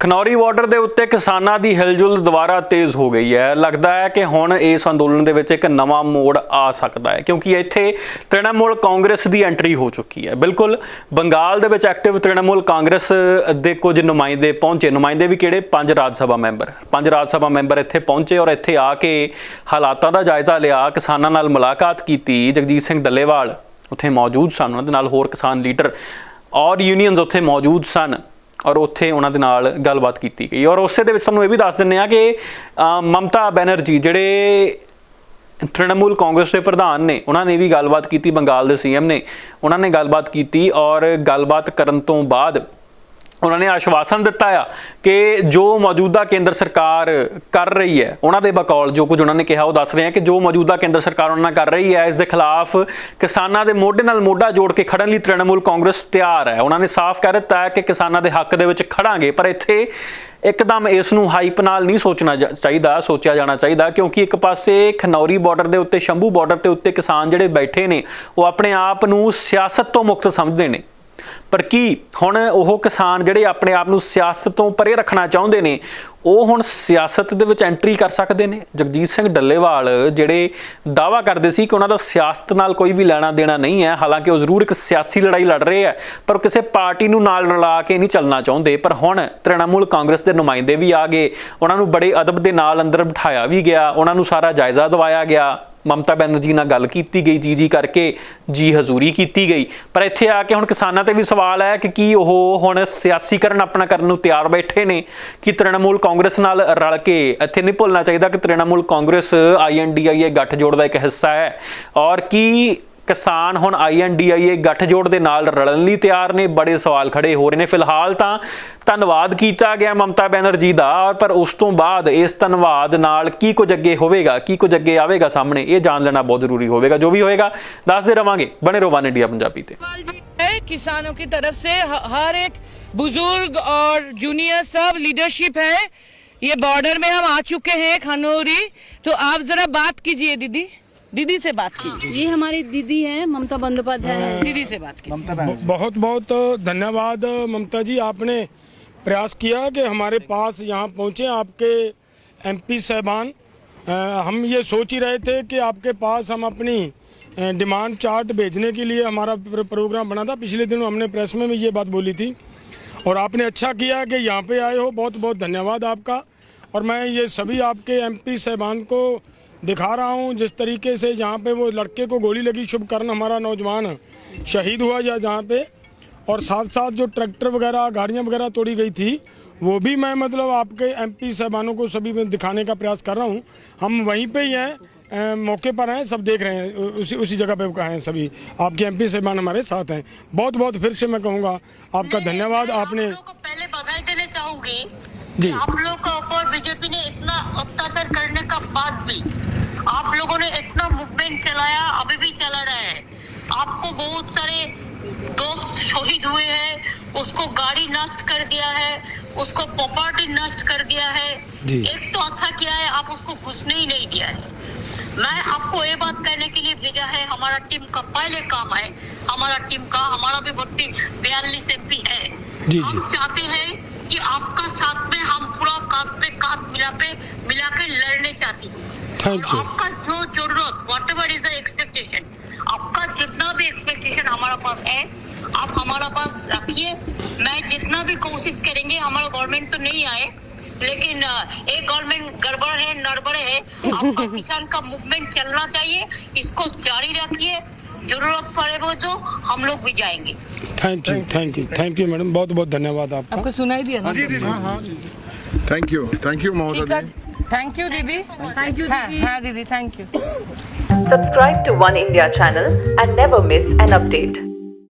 Khanauri border ਦੇ ਉੱਤੇ ਕਿਸਾਨਾਂ ਦੀ ਹਿਲਜੁਲ ਦੁਬਾਰਾ ਤੇਜ਼ ਹੋ ਗਈ ਹੈ। ਲੱਗਦਾ ਹੈ ਕਿ ਹੁਣ ਇਸ ਅੰਦੋਲਨ ਦੇ ਵਿੱਚ ਇੱਕ ਨਵਾਂ ਮੋੜ ਆ ਸਕਦਾ ਹੈ, ਕਿਉਂਕਿ ਇੱਥੇ ਤ੍ਰਿਣਮੂਲ ਕਾਂਗਰਸ ਦੀ ਐਂਟਰੀ ਹੋ ਚੁੱਕੀ ਹੈ। ਬਿਲਕੁਲ ਬੰਗਾਲ ਦੇ ਵਿੱਚ ਐਕਟਿਵ ਤ੍ਰਿਣਮੂਲ ਕਾਂਗਰਸ ਦੇ ਕੁਝ ਨੁਮਾਇੰਦੇ ਪਹੁੰਚੇ। ਨੁਮਾਇੰਦੇ ਵੀ ਕਿਹੜੇ? ਪੰਜ ਰਾਜ ਸਭਾ ਮੈਂਬਰ। ਪੰਜ ਰਾਜ ਸਭਾ ਮੈਂਬਰ ਇੱਥੇ ਪਹੁੰਚੇ ਔਰ ਇੱਥੇ ਆ ਕੇ ਹਾਲਾਤਾਂ ਦਾ ਜਾਇਜ਼ਾ ਲਿਆ, ਕਿਸਾਨਾਂ ਨਾਲ ਮੁਲਾਕਾਤ ਕੀਤੀ। ਜਗਜੀਤ ਸਿੰਘ ਡੱਲੇਵਾਲ ਉੱਥੇ ਮੌਜੂਦ ਸਨ। ਉਹਨਾਂ ਦੇ ਨਾਲ ਹੋਰ ਕਿਸਾਨ ਲੀਡਰ ਔਰ ਯੂਨੀਅਨਸ ਉੱਥੇ ਮੌਜੂਦ ਸਨ। ਔਰ ਉੱਥੇ ਉਹਨਾਂ ਦੇ ਨਾਲ ਗੱਲਬਾਤ ਕੀਤੀ ਗਈ। ਔਰ ਉਸੇ ਦੇ ਵਿੱਚ ਸਾਨੂੰ ਇਹ ਵੀ ਦੱਸ ਦਿੰਨੇ ਆ ਕਿ ਮਮਤਾ ਬੈਨਰਜੀ ਜਿਹੜੇ ਤ੍ਰਿਣਮੂਲ ਕਾਂਗਰਸ ਦੇ ਪ੍ਰਧਾਨ ਨੇ, ਉਹਨਾਂ ਨੇ ਵੀ ਗੱਲਬਾਤ ਕੀਤੀ, ਬੰਗਾਲ ਦੇ ਸੀਐਮ ਨੇ, ਉਹਨਾਂ ਨੇ ਗੱਲਬਾਤ ਕੀਤੀ ਔਰ ਗੱਲਬਾਤ ਕਰਨ ਤੋਂ ਬਾਅਦ ਉਹਨਾਂ ਨੇ ਆਸ਼ਵਾਸਨ ਦਿੱਤਾ ਆ ਕਿ ਜੋ ਮੌਜੂਦਾ ਕੇਂਦਰ ਸਰਕਾਰ ਕਰ ਰਹੀ ਹੈ, ਉਹਨਾਂ ਦੇ ਬਕੌਲ ਜੋ ਕੁਝ ਉਹਨਾਂ ਨੇ ਕਿਹਾ ਉਹ ਦੱਸ ਰਹੇ ਆ ਕਿ ਜੋ ਮੌਜੂਦਾ ਕੇਂਦਰ ਸਰਕਾਰ ਉਹਨਾਂ ਨਾਲ ਕਰ ਰਹੀ ਹੈ, ਇਸ ਦੇ ਖਿਲਾਫ ਕਿਸਾਨਾਂ ਦੇ ਮੋਢੇ ਨਾਲ ਮੋਢਾ ਜੋੜ ਕੇ ਖੜਨ ਲਈ ਤ੍ਰਿਣਮੂਲ ਕਾਂਗਰਸ ਤਿਆਰ ਹੈ। ਉਹਨਾਂ ਨੇ ਸਾਫ਼ ਕਹਿ ਦਿੱਤਾ ਹੈ ਕਿ ਕਿਸਾਨਾਂ ਦੇ ਹੱਕ ਦੇ ਵਿੱਚ ਖੜਾਂਗੇ ਪਰ ਇੱਥੇ ਇੱਕਦਮ ਇਸ ਨੂੰ ਹਾਈਪ ਨਾਲ ਨਹੀਂ ਸੋਚਣਾ ਜਾ- ਚਾਹੀਦਾ, ਸੋਚਿਆ ਜਾਣਾ ਚਾਹੀਦਾ, ਕਿਉਂਕਿ ਇੱਕ ਪਾਸੇ ਖਨੌਰੀ ਬਾਰਡਰ ਦੇ ਉੱਤੇ, ਸ਼ੰਭੂ ਬਾਰਡਰ ਦੇ ਉੱਤੇ ਕਿਸਾਨ ਜਿਹੜੇ ਬੈਠੇ ਨੇ, ਉਹ ਆਪਣੇ ਆਪ ਨੂੰ ਸਿਆਸਤ ਤੋਂ ਮੁਕਤ ਸਮਝਦੇ ਨੇ। ਪਰ ਕੀ ਹੁਣ ਉਹ ਕਿਸਾਨ ਜਿਹੜੇ ਆਪਣੇ ਆਪ ਨੂੰ ਸਿਆਸਤ ਤੋਂ ਪਰੇ ਰੱਖਣਾ ਚਾਹੁੰਦੇ ਨੇ, ਉਹ ਹੁਣ ਸਿਆਸਤ ਦੇ ਵਿੱਚ ਐਂਟਰੀ ਕਰ ਸਕਦੇ ਨੇ? ਜਗਜੀਤ ਸਿੰਘ ਡੱਲੇਵਾਲ ਜਿਹੜੇ ਦਾਵਾ ਕਰਦੇ ਸੀ ਕਿ ਉਹਨਾਂ ਦਾ ਸਿਆਸਤ ਨਾਲ ਕੋਈ ਵੀ ਲੈਣਾ ਦੇਣਾ ਨਹੀਂ ਹੈ, ਹਾਲਾਂਕਿ ਉਹ ਜ਼ਰੂਰ ਇੱਕ ਸਿਆਸੀ ਲੜਾਈ ਲੜ ਰਹੇ ਹੈ, ਪਰ ਉਹ ਕਿਸੇ ਪਾਰਟੀ ਨੂੰ ਨਾਲ ਰਲਾ ਕੇ ਨਹੀਂ ਚੱਲਣਾ ਚਾਹੁੰਦੇ। ਪਰ ਹੁਣ ਤ੍ਰਿਣਮੂਲ ਕਾਂਗਰਸ ਦੇ ਨੁਮਾਇੰਦੇ ਵੀ ਆ ਗਏ, ਉਹਨਾਂ ਨੂੰ ਬੜੇ ਅਦਬ ਦੇ ਨਾਲ ਅੰਦਰ ਬਿਠਾਇਆ ਵੀ ਗਿਆ, ਉਹਨਾਂ ਨੂੰ ਸਾਰਾ ਜਾਇਜ਼ਾ ਦਿਵਾਇਆ ਗਿਆ। ਮਮਤਾ ਬੈਨਰਜੀ ਨਾਲ ਗੱਲ ਕੀਤੀ ਗਈ, ਜੀ ਜੀ ਕਰਕੇ ਜੀ ਹਜ਼ੂਰੀ ਕੀਤੀ ਗਈ। ਪਰ ਇੱਥੇ ਆ ਕੇ ਹੁਣ ਕਿਸਾਨਾਂ ਤੇ ਵੀ ਸਵਾਲ ਹੈ ਕਿ ਕੀ ਉਹ ਹੁਣ ਸਿਆਸੀਕਰਨ ਆਪਣਾ ਕਰਨ ਨੂੰ ਤਿਆਰ ਬੈਠੇ ਨੇ? ਕਿ ਤ੍ਰਿਣਮੂਲ ਕਾਂਗਰਸ ਨਾਲ ਰਲ ਕੇ ਇੱਥੇ ਨਹੀਂ ਭੁੱਲਣਾ ਚਾਹੀਦਾ ਕਿ ਤ੍ਰਿਣਮੂਲ ਕਾਂਗਰਸ ਆਈਐਨਡੀਆਈਏ ਗੱਠਜੋੜ ਦਾ ਇੱਕ ਹਿੱਸਾ ਹੈ? ਔਰ ਕੀ ਕਿਸਾਨ ਹੁਣ ਆਈਐਨਡੀਆਈਏ ਗੱਠਜੋੜ ਦੇ ਨਾਲ ਰਲਣ ਲਈ ਤਿਆਰ ਨੇ ਬੜੇ ਸਵਾਲ ਖੜੇ ਹੋ ਰਹੇ ਨੇ ਫਿਲਹਾਲ ਤਾਂ ਧੰਨਵਾਦ ਕੀਤਾ ਗਿਆ ਮਮਤਾ ਬੈਨਰਜੀ ਦਾ ਔਰ ਪਰ ਉਸ ਤੋਂ ਬਾਅਦ ਇਸ ਧੰਨਵਾਦ ਨਾਲ ਕੀ ਕੁਝ ਅੱਗੇ ਹੋਵੇਗਾ ਕੀ ਕੁਝ ਅੱਗੇ ਆਵੇਗਾ ਸਾਹਮਣੇ ਇਹ ਜਾਣ ਲੈਣਾ ਬਹੁਤ ਜ਼ਰੂਰੀ ਹੋਵੇਗਾ ਜੋ ਵੀ ਹੋਏਗਾ ਦੱਸਦੇ ਰਵਾਂਗੇ ਬਣੇ ਰਹੋ ਵਨ ਇੰਡੀਆ ਪੰਜਾਬੀ ਤੇ सवाल भी है किसानों की तरफ से ह- हर एक बुजुर्ग और जूनियर सब लीडरशिप है ये बॉर्डर में हम आ चुके हैं खनौरी तो आप जरा बात कीजिए दीदी दीदी से बात की। ये हमारी दीदी है ममता बंदोपाध्याय दीदी से बात कीजिए बहुत बहुत धन्यवाद ममता जी। आपने प्रयास किया कि हमारे पास यहाँ पहुँचे आपके एमपी साहबान। हम ये सोच ही रहे थे कि आपके पास हम अपनी डिमांड चार्ट भेजने के लिए हमारा प्रोग्राम बना था। पिछले दिनों हमने प्रेस में भी ये बात बोली थी। और आपने अच्छा किया कि यहाँ पे आए हो। बहुत बहुत धन्यवाद आपका। और मैं ये सभी आपके एमपी साहबान को दिखा रहा हूँ जिस तरीके से जहाँ पे वो लड़के को गोली लगी शुभकर्ण हमारा नौजवान शहीद हुआ या जहाँ पे। और साथ साथ जो ट्रैक्टर वगैरह गाड़ियाँ वगैरह तोड़ी गई थी वो भी मैं मतलब आपके एमपी साहबानों को सभी में दिखाने का प्रयास कर रहा हूँ। हम वहीं पे ही हैं मौके पर हैं सब देख रहे हैं उसी उसी जगह पे हैं सभी। आपके एमपी साहबान हमारे साथ हैं। बहुत बहुत फिर से मैं कहूँगा आपका धन्यवाद आपने। आप लोगों को पहले बधाई देना चाहूँगी जी। आप लोग के बीजेपी ने इतना अत्याचार करने का बाद भी आप लोगों ने इतना मूवमेंट चलाया अभी भी चला रहा है। आपको बहुत सारे दोस्त शहीद हुए हैं उसको गाड़ी नष्ट कर दिया है उसको प्रॉपर्टी नष्ट कर दिया है। एक तो अच्छा किया है आप उसको घुसने ही नहीं दिया है। मैं आपको ये बात कहने के लिए भेजा है हमारा टीम का पहले काम है हमारा टीम का हमारा भी भर्ती बयालीस एम पी है। जी, हम जी। चाहते हैं कि आपका साथ में हम पूरा कांध पे कांध मिला पे मिला के लड़ने चाहती हूँ। और you. आपका जो ज़रूरत whatever is the expectation आपका जितना भी एक्सपेक्टेशन हमारा पास है आप हमारा पास रखिए। मैं जितना भी कोशिश करेंगे हमारा गवर्नमेंट तो नहीं आए लेकिन एक गवर्नमेंट गड़बड़ है नड़बड़ है आपका किसान का मूवमेंट चलना चाहिए इसको जारी रखिए। ज़रूरत पड़े वो तो हम लोग भी जाएँगे। Thank you thank you thank you madam बहुत बहुत धन्यवाद आपका। आपको सुनाई दिया ना? थैंक यू थैंक यू महोदय Thank you, দিদি থ্যাংক ইউ হ্যাঁ হ্যাঁ দিদি Thank you. Subscribe to One India channel and never miss an update.